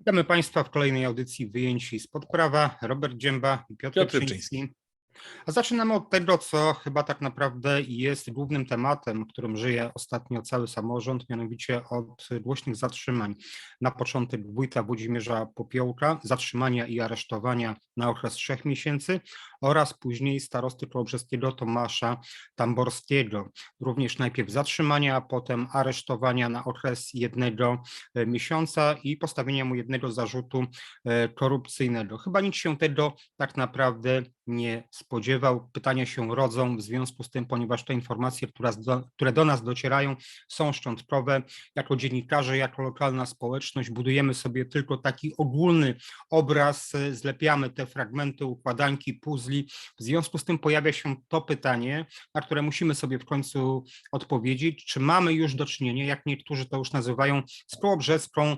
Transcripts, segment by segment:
Witamy Państwa w kolejnej audycji Wyjęci spod prawa. Robert Dzięba i Piotr, Piotr Pieczyński. A zaczynamy od tego, co chyba tak naprawdę jest głównym tematem, którym żyje ostatnio cały samorząd, mianowicie od głośnych zatrzymań. Na początek wójta Włodzimierza Popiołka, zatrzymania i aresztowania na okres trzech miesięcy oraz później starosty kołobrzeskiego Tomasza Tamborskiego. Również najpierw zatrzymania, a potem aresztowania na okres jednego e, miesiąca i postawienia mu jednego zarzutu e, korupcyjnego. Chyba nikt się tego tak naprawdę nie spodziewał. Pytania się rodzą w związku z tym, ponieważ te informacje, które do, nas docierają, są szczątkowe. Jako dziennikarze, jako lokalna społeczność budujemy sobie tylko taki ogólny obraz, e, zlepiamy te fragmenty układanki, puzli. W związku z tym pojawia się to pytanie, na które musimy sobie w końcu odpowiedzieć, czy mamy już do czynienia, jak niektórzy to już nazywają, z kołobrzeską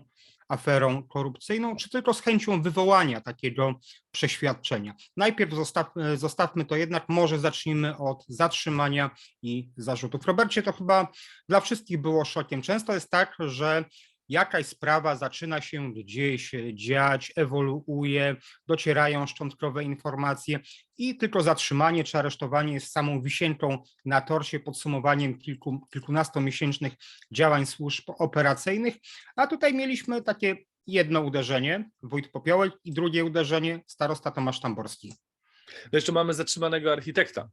aferą korupcyjną, czy tylko z chęcią wywołania takiego przeświadczenia. Najpierw zostaw, zostawmy to jednak, może zacznijmy od zatrzymania i zarzutów. Robercie, to chyba dla wszystkich było szokiem. Często jest tak, że jakaś sprawa zaczyna się gdzieś dziać, ewoluuje, docierają szczątkowe informacje i tylko zatrzymanie czy aresztowanie jest samą wisienką na torcie, podsumowaniem kilku, kilkunastomiesięcznych działań służb operacyjnych, a tutaj mieliśmy takie jedno uderzenie, wójt Popiołek i drugie uderzenie, starosta Tomasz Tamborski. Jeszcze mamy zatrzymanego architekta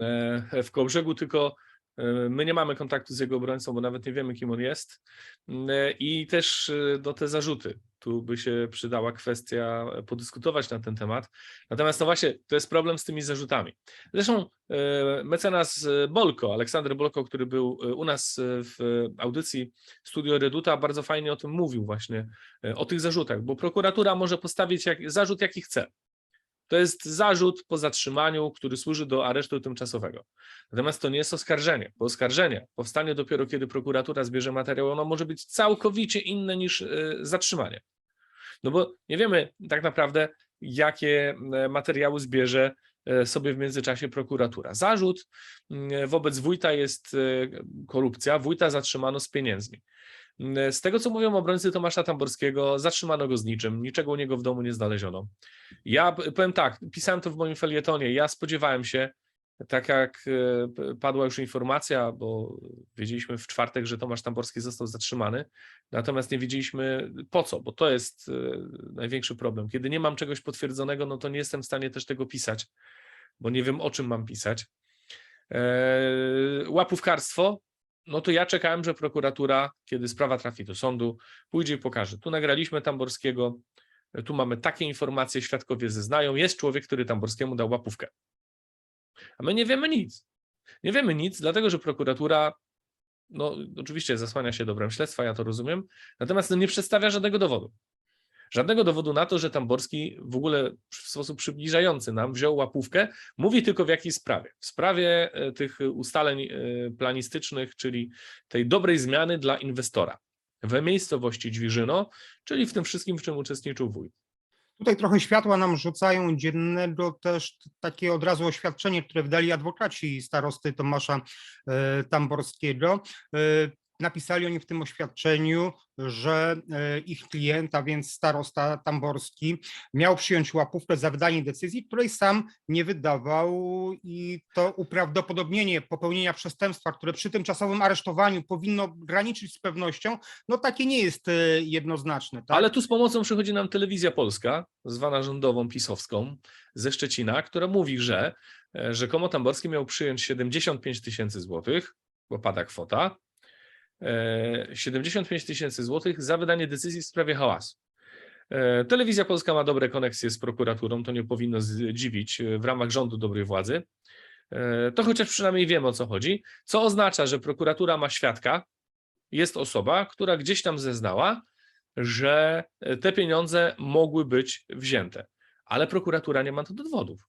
e, w Kołbrzegu, tylko my nie mamy kontaktu z jego obrońcą, bo nawet nie wiemy, kim on jest. E, I też e, do te zarzuty. Tu by się przydała kwestia podyskutować na ten temat. Natomiast to właśnie to jest problem z tymi zarzutami. Zresztą e, mecenas Bolko, Aleksander Bolko, który był e, u nas w audycji Studio Reduta, bardzo fajnie o tym mówił właśnie, e, o tych zarzutach, bo prokuratura może postawić zarzut, jaki chce. To jest zarzut po zatrzymaniu, który służy do aresztu tymczasowego. Natomiast to nie jest oskarżenie, bo oskarżenie powstanie dopiero kiedy prokuratura zbierze materiał, ono może być całkowicie inne niż y, zatrzymanie. No bo nie wiemy tak naprawdę, jakie e, materiały zbierze e, sobie w międzyczasie prokuratura. Zarzut mm, wobec wójta jest e, korupcja, wójta zatrzymano z pieniędzmi. Mm, Z tego, co mówią obrońcy Tomasza Tamborskiego, zatrzymano go z niczym, niczego u niego w domu nie znaleziono. Ja powiem tak, pisałem to w moim felietonie, ja spodziewałem się, tak jak e, padła już informacja, bo wiedzieliśmy w czwartek, że Tomasz Tamborski został zatrzymany, natomiast nie wiedzieliśmy po co, bo to jest e, największy problem. Kiedy nie mam czegoś potwierdzonego, no to nie jestem w stanie też tego pisać, bo nie wiem o czym mam pisać. Łapówkarstwo, no to ja czekałem, że prokuratura, kiedy sprawa trafi do sądu, pójdzie i pokaże. Tu nagraliśmy Tamborskiego, tu mamy takie informacje, świadkowie zeznają, jest człowiek, który Tamborskiemu dał łapówkę. A my nie wiemy nic. Nie wiemy nic, dlatego że prokuratura, no oczywiście zasłania się dobrem śledztwa, ja to rozumiem, natomiast nie przedstawia żadnego dowodu. Żadnego dowodu na to, że Tamborski w ogóle w sposób przybliżający nam wziął łapówkę, mówi tylko w jakiej sprawie. W sprawie e, tych ustaleń e, planistycznych, czyli tej dobrej zmiany dla inwestora we miejscowości Dźwiżyno, czyli w tym wszystkim, w czym uczestniczył wójt. Tutaj trochę światła nam rzucają dziennego też takie od razu oświadczenie, które wydali adwokaci starosty Tomasza e, Tamborskiego. Napisali oni w tym oświadczeniu, że e, ich klient, a więc starosta Tamborski, miał przyjąć łapówkę za wydanie decyzji, której sam nie wydawał i to uprawdopodobnienie popełnienia przestępstwa, które przy tymczasowym aresztowaniu powinno graniczyć z pewnością, no takie nie jest e, jednoznaczne. Tak? Ale tu z pomocą przychodzi nam telewizja polska, zwana rządową, pisowską, ze Szczecina, która mówi, że e, rzekomo Tamborski miał przyjąć 75 tysięcy złotych, bo pada kwota, 75 tysięcy złotych za wydanie decyzji w sprawie hałasu. E, Telewizja Polska ma dobre koneksje z prokuraturą, to nie powinno zdziwić e, w ramach rządu dobrej władzy. E, To chociaż przynajmniej wiemy o co chodzi, co oznacza, że prokuratura ma świadka, jest osoba, która gdzieś tam zeznała, że e, te pieniądze mogły być wzięte, ale prokuratura nie ma to do dowodów.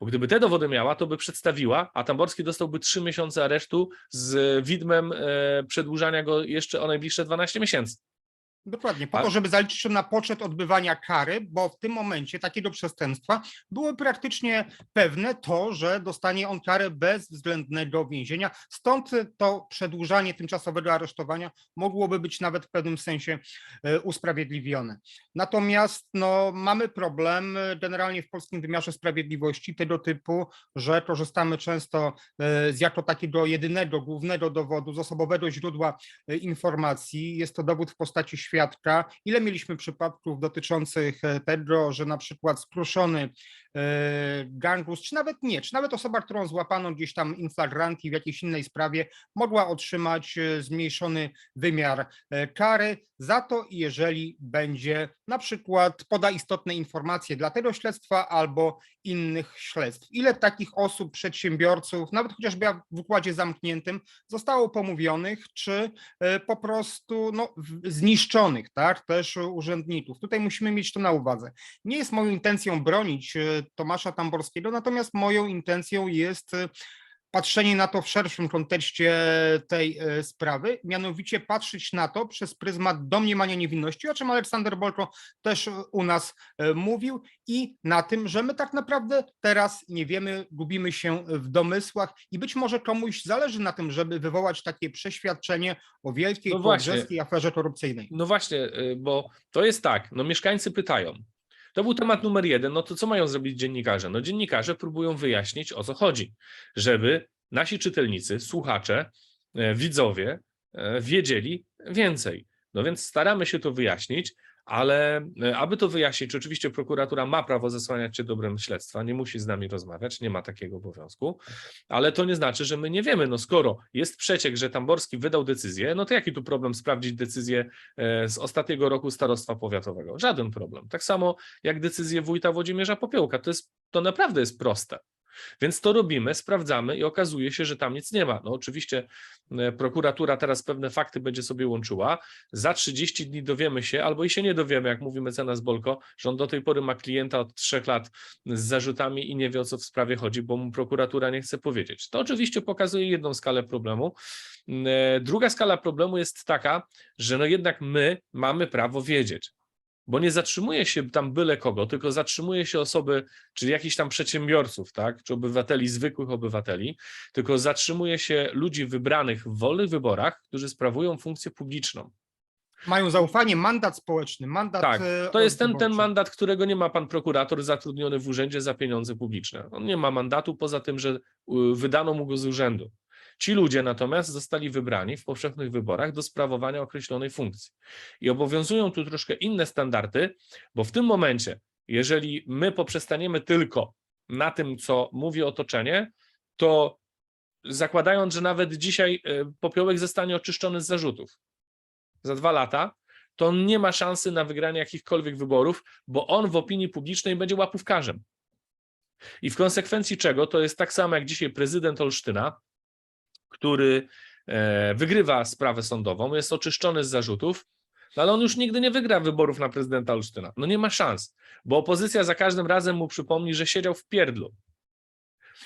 Bo gdyby te dowody miała, to by przedstawiła, a Tamborski dostałby trzy miesiące aresztu z widmem e, przedłużania go jeszcze o najbliższe 12 miesięcy. Dokładnie, po to, żeby zaliczyć to na poczet odbywania kary, bo w tym momencie takiego przestępstwa było praktycznie pewne to, że dostanie on karę bezwzględnego więzienia. Stąd to przedłużanie tymczasowego aresztowania mogłoby być nawet w pewnym sensie e, usprawiedliwione. Natomiast no, mamy problem e, generalnie w polskim wymiarze sprawiedliwości tego typu, że korzystamy często e, z jako takiego jedynego, głównego dowodu, z osobowego źródła informacji. Jest to dowód w postaci świadka. Ile mieliśmy przypadków dotyczących tego, że na przykład skruszony e, gangus, czy nawet nie, czy nawet osoba, którą złapano gdzieś tam in flagranti w jakiejś innej sprawie, mogła otrzymać e, zmniejszony wymiar e, kary za to, jeżeli będzie na przykład poda istotne informacje dla tego śledztwa albo innych śledztw. Ile takich osób, przedsiębiorców, nawet chociażby w układzie zamkniętym, zostało pomówionych, czy po prostu no, w- tak, też urzędników. Tutaj musimy mieć to na uwadze. Nie jest moją intencją bronić e, Tomasza Tamborskiego, natomiast moją intencją jest e, patrzenie na to w szerszym kontekście tej e, sprawy, mianowicie patrzeć na to przez pryzmat domniemania niewinności, o czym Aleksander Bolko też u nas e, mówił i na tym, że my tak naprawdę teraz nie wiemy, gubimy się w domysłach i być może komuś zależy na tym, żeby wywołać takie przeświadczenie o wielkiej No aferze korupcyjnej. No właśnie, y, bo to jest tak, no mieszkańcy pytają. To był temat numer jeden, no to co mają zrobić dziennikarze? No dziennikarze próbują wyjaśnić, o co chodzi, żeby nasi czytelnicy, słuchacze, e, widzowie e, wiedzieli więcej. No więc staramy się to wyjaśnić, ale e, aby to wyjaśnić, oczywiście prokuratura ma prawo zasłaniać się dobrem śledztwa, nie musi z nami rozmawiać, nie ma takiego obowiązku, ale to nie znaczy, że my nie wiemy, no skoro jest przeciek, że Tamborski wydał decyzję, no to jaki tu problem sprawdzić decyzję e, z ostatniego roku starostwa powiatowego? Żaden problem. Tak samo jak decyzję wójta Włodzimierza Popiełka, to, jest, to naprawdę jest proste. Więc to robimy, sprawdzamy i okazuje się, że tam nic nie ma. No oczywiście e, prokuratura teraz pewne fakty będzie sobie łączyła. Za 30 dni dowiemy się, albo i się nie dowiemy, jak mówi mecenas Bolko, że on do tej pory ma klienta od trzech lat z zarzutami i nie wie o co w sprawie chodzi, bo mu prokuratura nie chce powiedzieć. To oczywiście pokazuje jedną skalę problemu. E, Druga skala problemu jest taka, że no jednak my mamy prawo wiedzieć. Bo nie zatrzymuje się tam byle kogo, tylko zatrzymuje się osoby, czyli jakichś tam przedsiębiorców, tak, czy obywateli, zwykłych obywateli, tylko zatrzymuje się ludzi wybranych w wolnych wyborach, którzy sprawują funkcję publiczną. Mają zaufanie, mandat społeczny, mandat. Tak, e, To jest ten, ten mandat, którego nie ma pan prokurator zatrudniony w urzędzie za pieniądze publiczne. On nie ma mandatu poza tym, że y, wydano mu go z urzędu. Ci ludzie natomiast zostali wybrani w powszechnych wyborach do sprawowania określonej funkcji. I obowiązują tu troszkę inne standardy, bo w tym momencie, jeżeli my poprzestaniemy tylko na tym, co mówi otoczenie, to zakładając, że nawet dzisiaj y, popiołek zostanie oczyszczony z zarzutów za dwa lata, to on nie ma szansy na wygranie jakichkolwiek wyborów, bo on w opinii publicznej będzie łapówkarzem. I w konsekwencji czego to jest tak samo jak dzisiaj prezydent Olsztyna, który e, wygrywa sprawę sądową, jest oczyszczony z zarzutów, no ale on już nigdy nie wygra wyborów na prezydenta Olsztyna. No nie ma szans, bo opozycja za każdym razem mu przypomni, że siedział w pierdlu.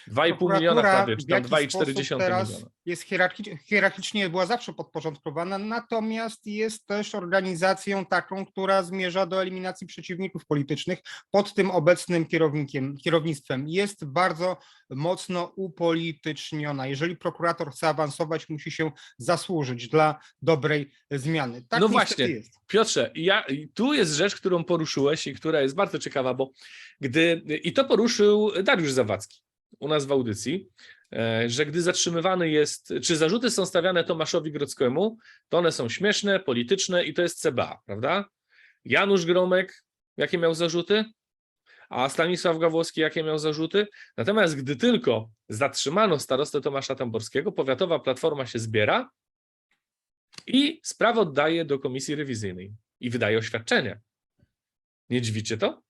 2,5 miliona prawie, czy tam jakiś sposób 2,4 teraz miliona. Jest hierarchi- hierarchicznie była zawsze podporządkowana, natomiast jest też organizacją taką, która zmierza do eliminacji przeciwników politycznych pod tym obecnym kierownikiem, kierownictwem. Jest bardzo mocno upolityczniona. Jeżeli prokurator chce awansować, musi się zasłużyć dla dobrej zmiany. Tak No właśnie. jest. Piotrze, ja, tu jest rzecz, którą poruszyłeś i która jest bardzo ciekawa, bo gdy, i to poruszył Dariusz Zawadzki u nas w audycji, e, że gdy zatrzymywany jest, czy zarzuty są stawiane Tomaszowi Grodzkiemu, to one są śmieszne, polityczne i to jest CBA, prawda? Janusz Gromek, jakie miał zarzuty? A Stanisław Gawłowski, jakie miał zarzuty? Natomiast gdy tylko zatrzymano starostę Tomasza Tamborskiego, powiatowa platforma się zbiera i sprawę oddaje do komisji rewizyjnej i wydaje oświadczenie. Nie dziwicie to?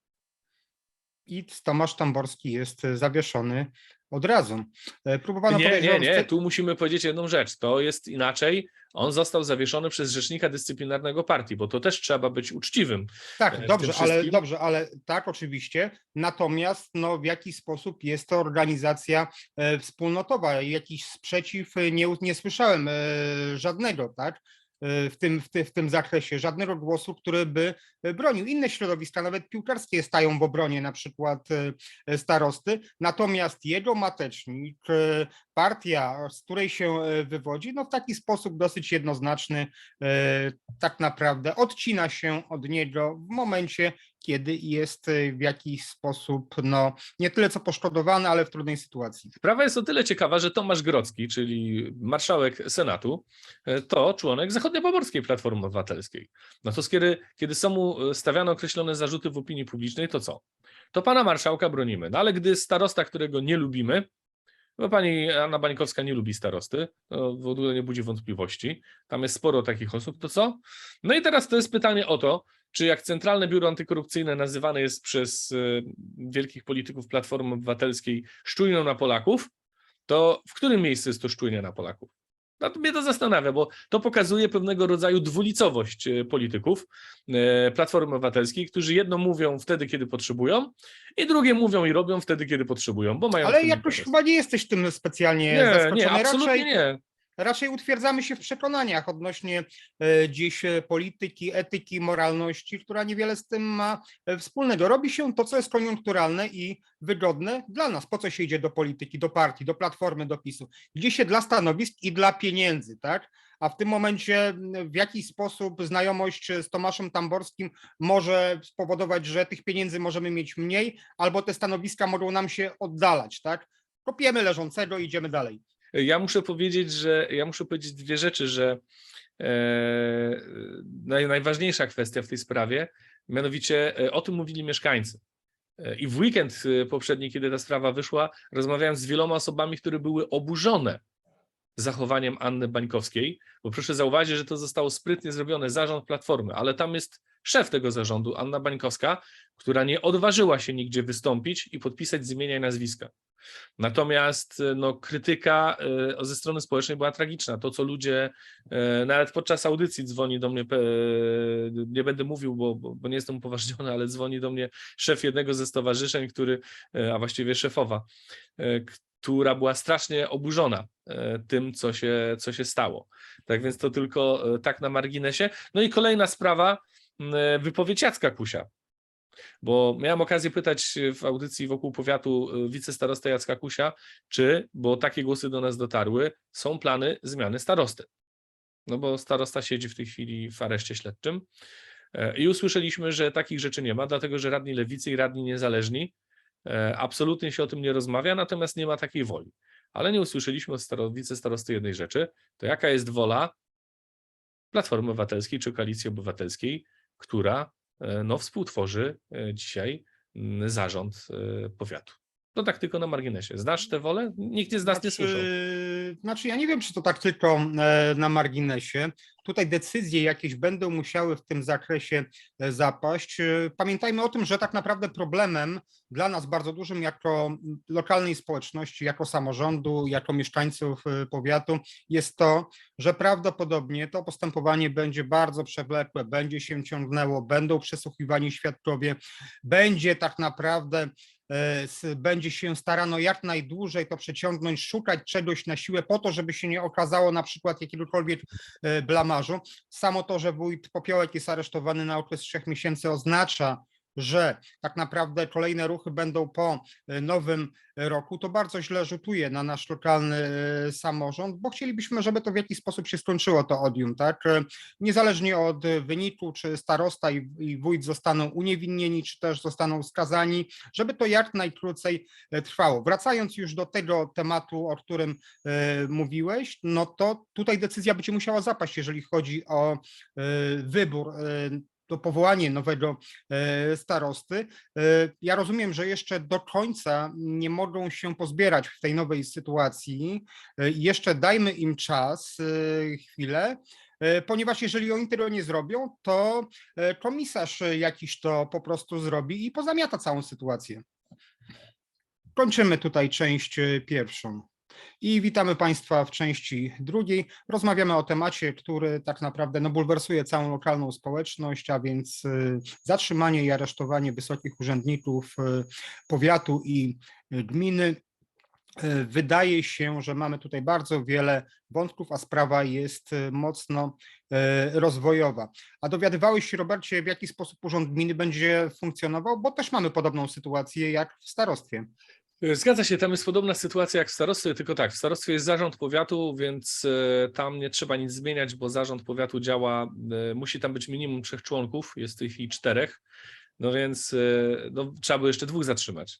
I Tomasz Tamborski jest zawieszony od razu. E, Próbowano nie, nie, nie. Tu musimy powiedzieć jedną rzecz. To jest inaczej. On został zawieszony przez rzecznika dyscyplinarnego partii, bo to też trzeba być uczciwym. e, Tak, w dobrze, ale dobrze, ale tak, oczywiście. Natomiast no, w jaki sposób jest to organizacja e, wspólnotowa? Jakiś sprzeciw e, nie, nie słyszałem e, żadnego, tak? E, e, w tym, w, ty, w tym zakresie, żadnego głosu, który by e, bronił. Inne środowiska, nawet piłkarskie, stają w obronie na przykład e, starosty, natomiast jego matecznik, e, partia, z której się e, wywodzi, no w taki sposób dosyć jednoznaczny e, tak naprawdę odcina się od niego w momencie, kiedy jest e, w jakiś sposób, no nie tyle co poszkodowany, ale w trudnej sytuacji. Sprawa jest o tyle ciekawa, że Tomasz Grocki, czyli marszałek Senatu, e, to członek zachodniopomorskiej Platformy Obywatelskiej. No to kiedy, kiedy są mu e, stawiane określone zarzuty w opinii publicznej, to co? To pana marszałka bronimy. No ale gdy starosta, którego nie lubimy, bo pani Anna Bańkowska nie lubi starosty, to w ogóle nie budzi wątpliwości. Tam jest sporo takich osób, to co? No i teraz to jest pytanie o to, czy jak Centralne Biuro Antykorupcyjne nazywane jest przez e, wielkich polityków Platformy Obywatelskiej szczujnią na Polaków, to w którym miejscu jest to szczujnia na Polaków? No to mnie to zastanawia, bo to pokazuje pewnego rodzaju dwulicowość e, polityków e, Platformy Obywatelskiej, którzy jedno mówią wtedy, kiedy potrzebują i drugie mówią i robią wtedy, kiedy potrzebują, bo mają Ale jakoś interes. chyba nie jesteś tym specjalnie Nie, zaskoczony. nie, absolutnie raczej, nie. Raczej utwierdzamy się w przekonaniach odnośnie e, dziś e, polityki, etyki, moralności, która niewiele z tym ma e, wspólnego. Robi się to, co jest koniunkturalne i wygodne dla nas. Po co się idzie do polityki, do partii, do platformy, do PiSu? Idzie się dla stanowisk i dla pieniędzy, tak? A w tym momencie w jakiś sposób znajomość z Tomaszem Tamborskim może spowodować, że tych pieniędzy możemy mieć mniej, albo te stanowiska mogą nam się oddalać, tak? Kopiemy leżącego i idziemy dalej. Ja muszę powiedzieć, że ja muszę powiedzieć dwie rzeczy, że e, naj, najważniejsza kwestia w tej sprawie, mianowicie e, o tym mówili mieszkańcy. E, I w weekend e, poprzedni, kiedy ta sprawa wyszła, rozmawiałem z wieloma osobami, które były oburzone zachowaniem Anny Bańkowskiej, bo proszę zauważyć, że to zostało sprytnie zrobione, zarząd Platformy, ale tam jest szef tego zarządu, Anna Bańkowska, która nie odważyła się nigdzie wystąpić i podpisać z imienia i nazwiska. Natomiast e, no, krytyka e, ze strony społecznej była tragiczna. To, co ludzie e, nawet podczas audycji dzwoni do mnie, nie będę mówił, bo, bo, nie jestem upoważniony, ale dzwoni do mnie szef jednego ze stowarzyszeń, który, a właściwie szefowa, która była strasznie oburzona tym, co się, co się stało. Tak więc to tylko tak na marginesie. No i kolejna sprawa, wypowiedź Jacka Kusia. Bo miałem okazję pytać w audycji wokół powiatu y, wicestarostę Jacka Kusia, czy, bo takie głosy do nas dotarły, są plany zmiany starosty. No bo starosta siedzi w tej chwili w areszcie śledczym e, i usłyszeliśmy, że takich rzeczy nie ma, dlatego że radni lewicy i radni niezależni e, absolutnie się o tym nie rozmawia, natomiast nie ma takiej woli. Ale nie usłyszeliśmy od staro- wicestarosty jednej rzeczy, to jaka jest wola Platformy Obywatelskiej czy Koalicji Obywatelskiej, która e, no, współtworzy e, dzisiaj zarząd e, powiatu. To tak tylko na marginesie. Znasz tę wolę? Nikt nie z nas nie słyszał. Znaczy, ja nie wiem, czy to tak tylko e, na marginesie. Tutaj decyzje jakieś będą musiały w tym zakresie e, zapaść. E, Pamiętajmy o tym, że tak naprawdę problemem dla nas bardzo dużym jako lokalnej społeczności, jako samorządu, jako mieszkańców powiatu jest to, że prawdopodobnie to postępowanie będzie bardzo przewlekłe, będzie się ciągnęło, będą przesłuchiwani świadkowie, będzie tak naprawdę będzie się starano jak najdłużej to przeciągnąć, szukać czegoś na siłę po to, żeby się nie okazało na przykład jakiegokolwiek e, blamażu. Samo to, że wójt Popiołek jest aresztowany na okres trzech miesięcy oznacza, że tak naprawdę kolejne ruchy będą po e, nowym roku, to bardzo źle rzutuje na nasz lokalny e, samorząd, bo chcielibyśmy, żeby to w jakiś sposób się skończyło to odium, tak? E, Niezależnie od wyniku, czy starosta i, wójt zostaną uniewinnieni, czy też zostaną skazani, żeby to jak najkrócej trwało. Wracając już do tego tematu, o którym mówiłeś, no to tutaj decyzja będzie musiała zapaść, jeżeli chodzi o wybór, to powołanie nowego e, starosty. E, Ja rozumiem, że jeszcze do końca nie mogą się pozbierać w tej nowej sytuacji. E, Jeszcze dajmy im czas, chwilę, ponieważ jeżeli oni tego nie zrobią, to komisarz jakiś to po prostu zrobi i pozamiata całą sytuację. Kończymy tutaj część pierwszą. I witamy Państwa w części drugiej. Rozmawiamy o temacie, który tak naprawdę no, bulwersuje całą lokalną społeczność, a więc y, zatrzymanie i aresztowanie wysokich urzędników y, powiatu i y, gminy. Wydaje się, że mamy tutaj bardzo wiele wątków, a sprawa jest mocno rozwojowa. A dowiadywałeś się, Robercie, w jaki sposób Urząd Gminy będzie funkcjonował? Bo też mamy podobną sytuację jak w starostwie. Zgadza się, tam jest podobna sytuacja jak w starostwie, tylko tak, w starostwie jest zarząd powiatu, więc e, tam nie trzeba nic zmieniać, bo zarząd powiatu działa, e, musi tam być minimum trzech członków, jest tych i czterech, no więc e, no, trzeba było jeszcze dwóch zatrzymać.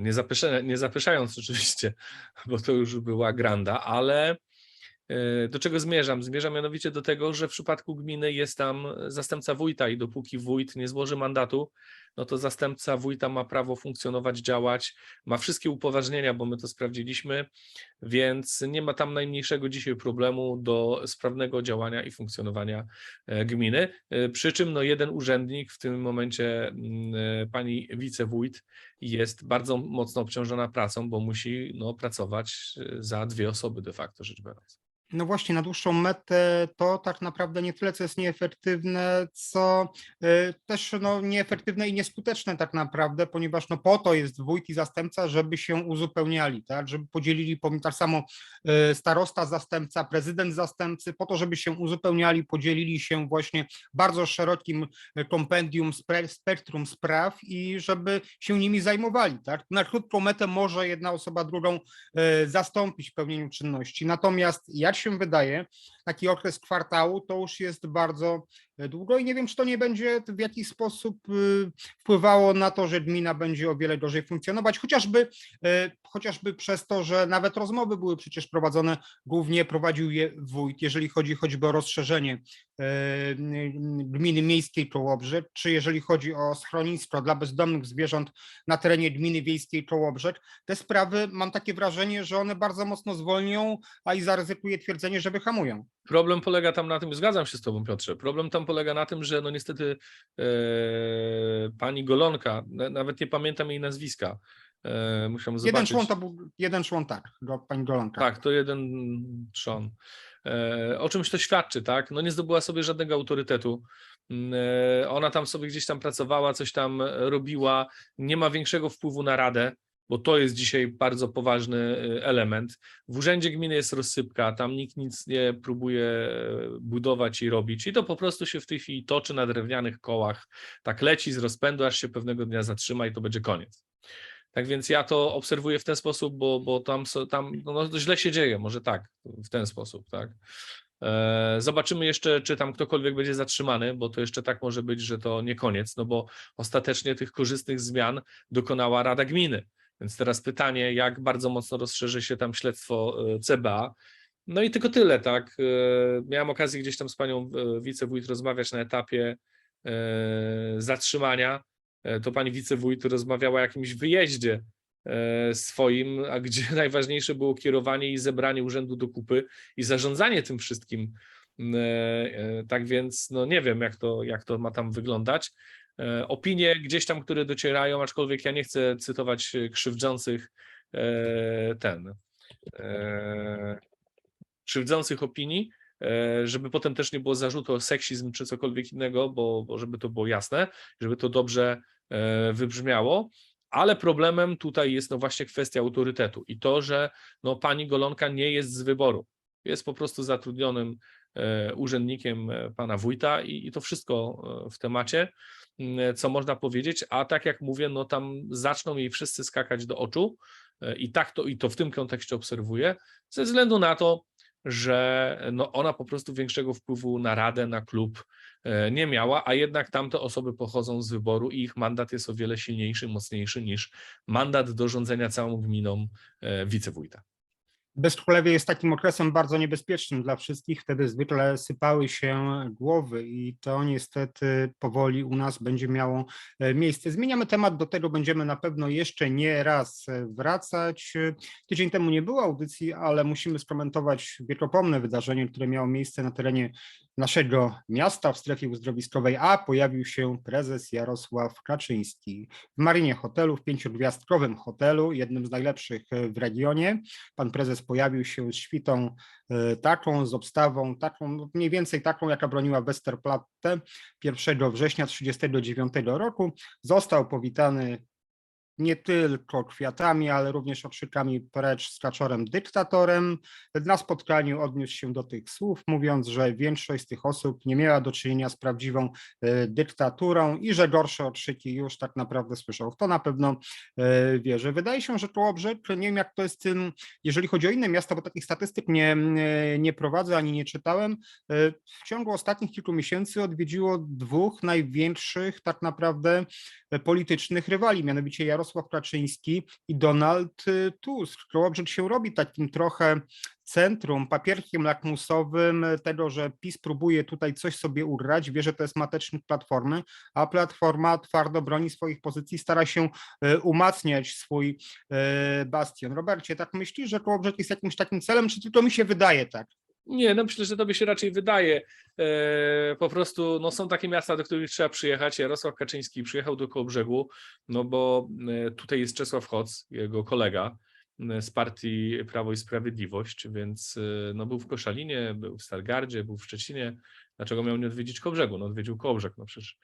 Nie, zapysza, nie zapyszając oczywiście, bo to już była granda, ale do czego zmierzam? Zmierzam mianowicie do tego, że w przypadku gminy jest tam zastępca wójta i dopóki wójt nie złoży mandatu, no to zastępca wójta ma prawo funkcjonować, działać, ma wszystkie upoważnienia, bo my to sprawdziliśmy, więc nie ma tam najmniejszego dzisiaj problemu do sprawnego działania i funkcjonowania e, gminy. E, Przy czym no jeden urzędnik, w tym momencie mm, e, pani wicewójt, jest bardzo mocno obciążona pracą, bo musi no, pracować za dwie osoby de facto rzecz biorąc. No właśnie, na dłuższą metę to tak naprawdę nie tyle, co jest nieefektywne, co y, też no, nieefektywne i nieskuteczne tak naprawdę, ponieważ no, po to jest wójt i zastępca, żeby się uzupełniali, tak, żeby podzielili, tak samo y, starosta, zastępca, prezydent zastępcy, po to, żeby się uzupełniali, podzielili się właśnie bardzo szerokim y, kompendium, spektrum spraw i żeby się nimi zajmowali, tak. Na krótką metę może jedna osoba drugą zastąpić w pełnieniu czynności. Natomiast jak się wydaje, taki okres kwartału to już jest bardzo e, długo i nie wiem, czy to nie będzie w jakiś sposób y, wpływało na to, że gmina będzie o wiele gorzej funkcjonować, chociażby, e, chociażby przez to, że nawet rozmowy były przecież prowadzone, głównie prowadził je wójt, jeżeli chodzi choćby o rozszerzenie e, gminy miejskiej Kołobrzeg, czy jeżeli chodzi o schronisko dla bezdomnych zwierząt na terenie gminy wiejskiej Kołobrzeg, te sprawy mam takie wrażenie, że one bardzo mocno zwolnią, a i zaryzykuję twierdzenie, że wyhamują. Problem polega tam na tym, zgadzam się z Tobą, Piotrze. Problem tam polega na tym, że no niestety e, pani Golonka, na- nawet nie pamiętam jej nazwiska. E, musiałem Jeden zobaczyć. człon to był, jeden człon tak, go, pani Golonka. Tak, to jeden trzon. E, o czymś to świadczy, tak? No nie zdobyła sobie żadnego autorytetu. Mm, E, ona tam sobie gdzieś tam pracowała, coś tam robiła, nie ma większego wpływu na radę, bo to jest dzisiaj bardzo poważny e, element. W urzędzie gminy jest rozsypka, tam nikt nic nie próbuje e, budować i robić i to po prostu się w tej chwili toczy na drewnianych kołach, tak leci z rozpędu, aż się pewnego dnia zatrzyma i to będzie koniec. Tak więc ja to obserwuję w ten sposób, bo, bo tam, tam no, no, źle się dzieje, może tak, w ten sposób, tak. E, Zobaczymy jeszcze, czy tam ktokolwiek będzie zatrzymany, bo to jeszcze tak może być, że to nie koniec, no bo ostatecznie tych korzystnych zmian dokonała Rada Gminy. Więc teraz pytanie, jak bardzo mocno rozszerzy się tam śledztwo e, CBA. No i tylko tyle, tak. E, Miałem okazję gdzieś tam z panią e, wicewójt rozmawiać na etapie zatrzymania to pani wicewójt rozmawiała o jakimś wyjeździe swoim, a gdzie najważniejsze było kierowanie i zebranie urzędu do kupy i zarządzanie tym wszystkim. Tak więc, no nie wiem, jak to, jak to ma tam wyglądać. E, Opinie gdzieś tam, które docierają, aczkolwiek ja nie chcę cytować e, krzywdzących e, ten krzywdzących opinii, żeby potem też nie było zarzutu o seksizm czy cokolwiek innego, bo, bo żeby to było jasne, żeby to dobrze wybrzmiało. Ale problemem tutaj jest no właśnie kwestia autorytetu i to, że no pani Golonka nie jest z wyboru. Jest po prostu zatrudnionym urzędnikiem pana wójta i, i to wszystko w temacie, co można powiedzieć. A tak jak mówię, no tam zaczną jej wszyscy skakać do oczu e, i tak to i to w tym kontekście obserwuję, ze względu na to, że no ona po prostu większego wpływu na radę, na klub e, nie miała, a jednak tamte osoby pochodzą z wyboru i ich mandat jest o wiele silniejszy, mocniejszy niż mandat do rządzenia całą gminą e, wicewójta. Bezkrólewie jest takim okresem bardzo niebezpiecznym dla wszystkich. Wtedy zwykle sypały się głowy i to niestety powoli u nas będzie miało e, miejsce. Zmieniamy temat, do tego będziemy na pewno jeszcze nie raz e, wracać. Tydzień temu nie było audycji, ale musimy skomentować wiekopomne wydarzenie, które miało miejsce na terenie naszego miasta w strefie uzdrowiskowej, a pojawił się prezes Jarosław Kaczyński w Marinie Hotelu, w pięciogwiazdkowym hotelu, jednym z najlepszych e, w regionie. Pan prezes pojawił się z świtą e, taką, z obstawą taką, no mniej więcej taką, jaka broniła Westerplatte 1 września 1939 roku. Został powitany nie tylko kwiatami, ale również okrzykami precz z kaczorem dyktatorem. Na spotkaniu odniósł się do tych słów, mówiąc, że większość z tych osób nie miała do czynienia z prawdziwą e, dyktaturą i że gorsze okrzyki już tak naprawdę słyszał. To na pewno e, wierzę. Wydaje się, że Kołobrzeg, nie wiem jak to jest, jeżeli chodzi o inne miasta, bo takich statystyk nie, nie- prowadzę ani nie czytałem, e, w ciągu ostatnich kilku miesięcy odwiedziło dwóch największych tak naprawdę politycznych rywali, mianowicie Jarosław Kaczyński i Donald e, Tusk. Kołobrzeg się robi takim trochę centrum, papierkiem lakmusowym tego, że PiS próbuje tutaj coś sobie urać, wie, że to jest matecznik Platformy, a Platforma twardo broni swoich pozycji, stara się e, umacniać swój e, bastion. Robercie, tak myślisz, że Kołobrzeg jest jakimś takim celem, czy tylko mi się wydaje tak? Nie, no myślę, że tobie się raczej wydaje. E, po prostu no, są takie miasta, do których trzeba przyjechać. Jarosław Kaczyński przyjechał do Kołobrzegu, no bo e, tutaj jest Czesław Hoc, jego kolega e, z partii Prawo i Sprawiedliwość, więc no, był w Koszalinie, był w Stargardzie, był w Szczecinie. Dlaczego miał nie odwiedzić Kołobrzegu? No odwiedził Kołobrzeg, no przecież.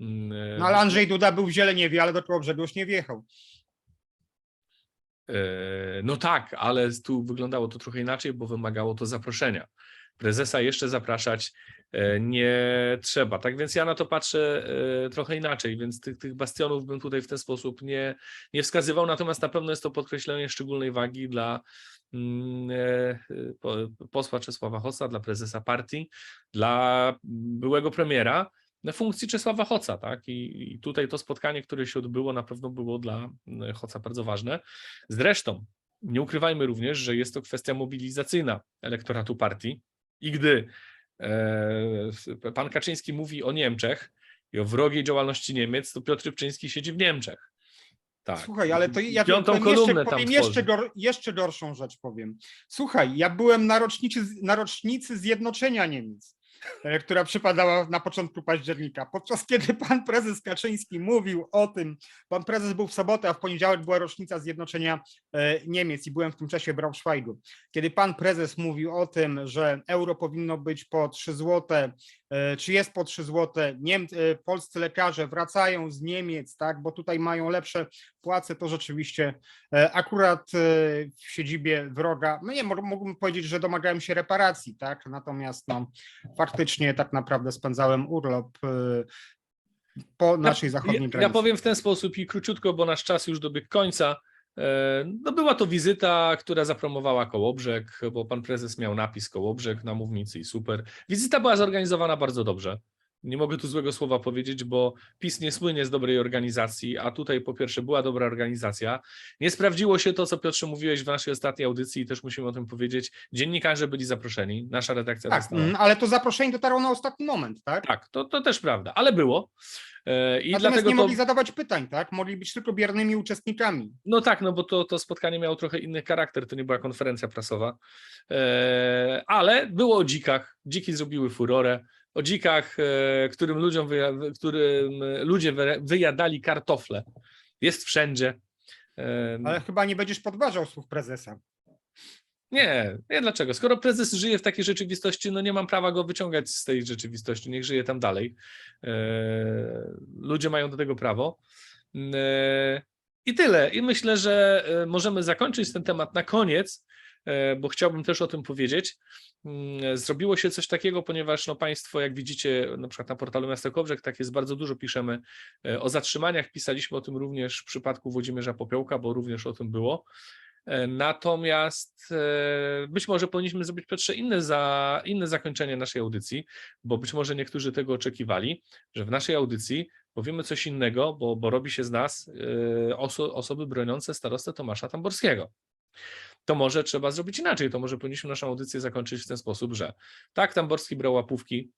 mm, No ale Andrzej Duda był w Zieleniewie, ale do Kołobrzegu już nie wjechał. E, No tak, ale tu wyglądało to trochę inaczej, bo wymagało to zaproszenia. Prezesa jeszcze zapraszać e, nie trzeba. Tak więc ja na to patrzę e, trochę inaczej, więc tych, tych bastionów bym tutaj w ten sposób nie, nie wskazywał. Natomiast na pewno jest to podkreślenie szczególnej wagi dla mm, po- posła Czesława Hoca, dla prezesa partii, dla byłego premiera na funkcji Czesława Hoca, tak? I, I tutaj to spotkanie, które się odbyło, na pewno było dla mm, Hoca bardzo ważne. Zresztą nie ukrywajmy również, że jest to kwestia mobilizacyjna elektoratu partii i gdy e, pan Kaczyński mówi o Niemczech i o wrogiej działalności Niemiec, to Piotr Rybczyński siedzi w Niemczech. Tak. Słuchaj, ale to ja Piątą powiem kolumnę jeszcze, powiem jeszcze, gor, jeszcze gorszą rzecz powiem. Słuchaj, ja byłem na rocznicy, na rocznicy zjednoczenia Niemiec, która przypadała na początku października. Podczas kiedy pan prezes Kaczyński mówił o tym, pan prezes był w sobotę, a w poniedziałek była rocznica zjednoczenia e, Niemiec i byłem w tym czasie w Braunschweigu. Kiedy pan prezes mówił o tym, że euro powinno być po 3 złote, e, czy jest po 3 złote, Niem, e, polscy lekarze wracają z Niemiec, tak, bo tutaj mają lepsze płace, to rzeczywiście e, akurat e, w siedzibie wroga, no nie, mógłbym powiedzieć, że domagałem się reparacji, tak, natomiast no, faktycznie tak naprawdę spędzałem urlop e, po naszej zachodniej ja, granicy. ja powiem w ten sposób i króciutko, bo nasz czas już dobiegł końca. E, No była to wizyta, która zapromowała Kołobrzeg, bo pan prezes miał napis Kołobrzeg na mównicy i super. Wizyta była zorganizowana bardzo dobrze. Nie mogę tu złego słowa powiedzieć, bo PiS nie słynie z dobrej organizacji, a tutaj po pierwsze była dobra organizacja. Nie sprawdziło się to, co Piotrze mówiłeś w naszej ostatniej audycji i też musimy o tym powiedzieć. Dziennikarze byli zaproszeni, nasza redakcja Tak, dostała. mm, ale to zaproszenie dotarło na ostatni moment, tak? Tak, to, to też prawda, ale było. E, I Natomiast dlatego nie to... mogli zadawać pytań, tak? Mogli być tylko biernymi uczestnikami. No tak, no bo to, to spotkanie miało trochę inny charakter, to nie była konferencja prasowa, e, ale było o dzikach. Dziki zrobiły furorę. O dzikach, e, którym ludziom którym ludzie wy- wyjadali kartofle. Jest wszędzie. Ale chyba nie będziesz podważał słów prezesa. Nie, nie dlaczego? Skoro prezes żyje w takiej rzeczywistości, no nie mam prawa go wyciągać z tej rzeczywistości, niech żyje tam dalej. E, ludzie mają do tego prawo. E, I tyle. I myślę, że e, możemy zakończyć ten temat na koniec, bo chciałbym też o tym powiedzieć. Mm, Zrobiło się coś takiego, ponieważ no, Państwo, jak widzicie, na przykład na portalu Miasto Kobrzeg, tak jest bardzo dużo piszemy o zatrzymaniach. Pisaliśmy o tym również w przypadku Włodzimierza Popiołka, bo również o tym było. E, Natomiast e, być może powinniśmy zrobić Piotrze inne, za, inne zakończenie naszej audycji, bo być może niektórzy tego oczekiwali, że w naszej audycji powiemy coś innego, bo, bo robi się z nas e, oso, osoby broniące starostę Tomasza Tamborskiego. To może trzeba zrobić inaczej, to może powinniśmy naszą audycję zakończyć w ten sposób, że tak, Tamborski brał łapówki,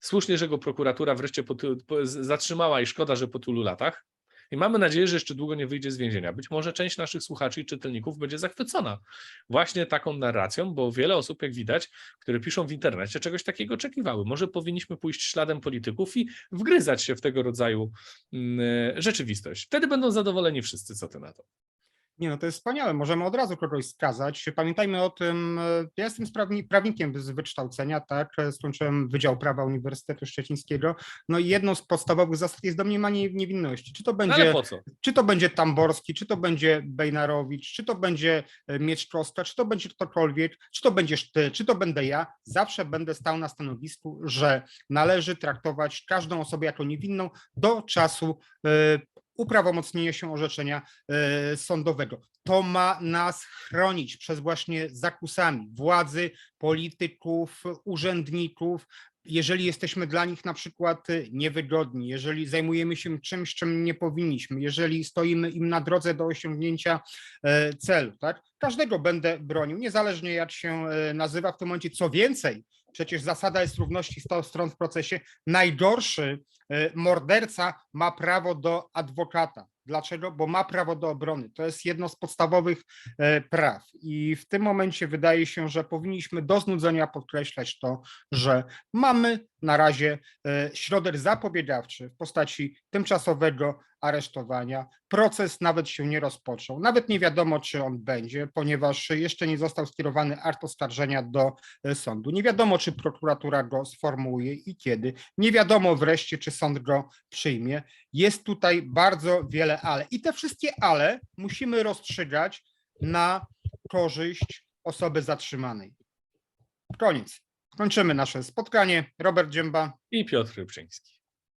słusznie, że go prokuratura wreszcie po, po, zatrzymała i szkoda, że po tylu latach, i mamy nadzieję, że jeszcze długo nie wyjdzie z więzienia. Być może część naszych słuchaczy i czytelników będzie zachwycona właśnie taką narracją, bo wiele osób, jak widać, które piszą w internecie, czegoś takiego oczekiwały. Może powinniśmy pójść śladem polityków i wgryzać się w tego rodzaju mm, rzeczywistość. Wtedy będą zadowoleni wszyscy, co ty na to. Nie no, to jest wspaniałe. Możemy od razu kogoś skazać. Pamiętajmy o tym, e, ja jestem prawnikiem z wykształcenia, tak, e, skończyłem Wydział Prawa Uniwersytetu Szczecińskiego, no i jedną z podstawowych zasad jest domniemanie niewinności. Czy to No będzie ale po co? czy to będzie Tamborski, czy to będzie Bejnarowicz, czy to będzie e, Mieczkowska, czy to będzie ktokolwiek, czy to będziesz ty, czy to będę ja, zawsze będę stał na stanowisku, że należy traktować każdą osobę jako niewinną do czasu e, uprawomocnienia się orzeczenia e, sądowego. To ma nas chronić przed właśnie zakusami władzy, polityków, urzędników, jeżeli jesteśmy dla nich na przykład y, niewygodni, jeżeli zajmujemy się czymś, czym nie powinniśmy, jeżeli stoimy im na drodze do osiągnięcia e, celu, tak? Każdego będę bronił, niezależnie jak się e, nazywa w tym momencie. Co więcej, przecież zasada jest równości stron w procesie. Najgorszy e, morderca ma prawo do adwokata. Dlaczego? Bo ma prawo do obrony. To jest jedno z podstawowych e, praw. I w tym momencie wydaje się, że powinniśmy do znudzenia podkreślać to, że mamy na razie e, środek zapobiegawczy w postaci tymczasowego aresztowania. Proces nawet się nie rozpoczął. Nawet nie wiadomo, czy on będzie, ponieważ jeszcze nie został skierowany akt oskarżenia do e, sądu. Nie wiadomo, czy prokuratura go sformułuje i kiedy. Nie wiadomo wreszcie, czy sąd go przyjmie. Jest tutaj bardzo wiele ale. I te wszystkie ale musimy rozstrzygać na korzyść osoby zatrzymanej. Koniec. Kończymy nasze spotkanie. Robert Dzięba. I Piotr Rybczyński.